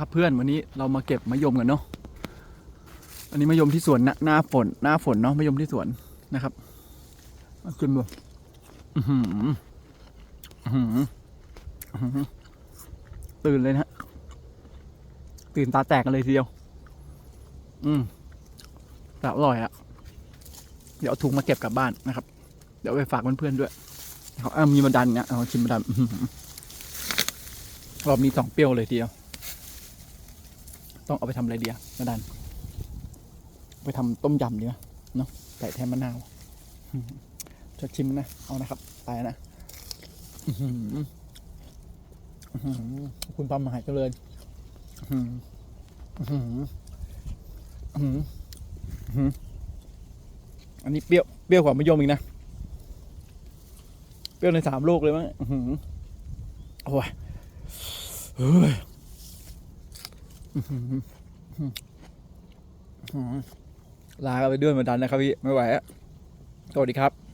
ครับเพื่อนวันนี้เรามาเก็บมะยมกันเนาะอันนี้มะยมที่สวนหน้าหน้าฝนหน้าฝนเนาะมะยมที่สวนนะครับมาขึ้นดูอื้อหือหือตื่นเลยนะฮะตื่นตาแตกกันเลยทีเดียว อืมแต่อร่อยอะเดี๋ยวเอาถุงมาเก็บกลับบ้านนะครับ เดี๋ยวไปฝากเพื่อนๆด้วยเขาเอามีมาดันเนี่ยเอาชิมมาดันรอบนี้สองเปรี้ยวเลยทีเดียว ต้องเอาไปทำอะไรเดียวมาดัน ไปทำต้มยำดีไหมเนาะไก่แทนมะนาวอื้อหือจะชิมนะ เอานะครับ ไปนะอื้อหืออื้อหือคุณปั๊มมาหายเจริญอื้อหืออื้อหืออื้อหืออันนี้เปรี้ยว เปรี้ยวกว่ามะยมอีกนะ เปรี้ยวในสามลูกเลยมั้งอื้อหือโอ้ยเฮ้ยอื้อหืออื้อหือ ลาไปด้วยเหมือนกันนะครับพี่ ไม่ไหวอะสวัสดีครับ